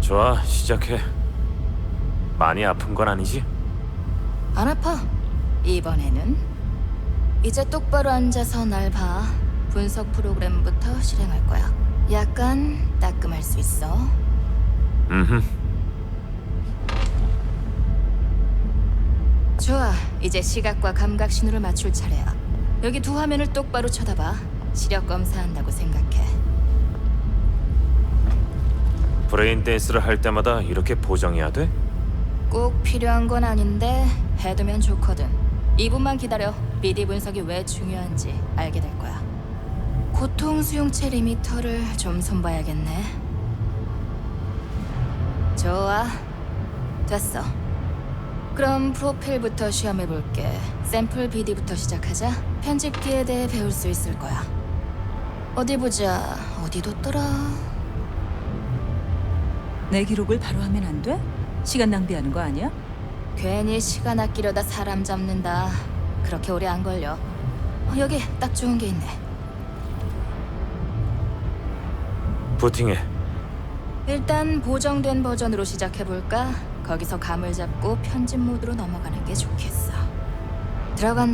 좋아, 시작해. 많이 아픈 건 아니지? 안 아파. 이번에는 이제 똑바로 앉아서 날 봐. 분석 프로그램부터 실행할 거야. 약간 따끔할 수 있어. 음. 좋아. 이제 시각과 감각 신호를 맞출 차례야. 여기 두 화면을 똑바로 쳐다봐. 시력 검사한다고 생각해. 브레인 댄스를 할 때마다 이렇게 보정해야 돼? 꼭 필요한 건 아닌데 해두면 좋거든. 2분만 기다려. BD 분석이 왜 중요한지 알게 될 거야. 고통 수용체 리미터를 좀 손봐야겠네. 좋아. 됐어. 그럼 프로필부터 시험해 볼게. 샘플 BD부터 시작하자. 편집기에 대해 배울 수 있을 거야. 어디 보자. 어디 뒀더라? 내 기록을 바로 하면 안 돼? 시간 낭비하는 거 아니야? 괜히 시간 아끼려다 사람 잡는다. 그렇게 오래 안 걸려. 어, 여기 딱 좋은 게 있네. 부팅해. 일단 보정된 버전으로 시작해 볼까? 거기서 감을 잡고 편집 모드로 넘어가는 게 좋겠어. 들어간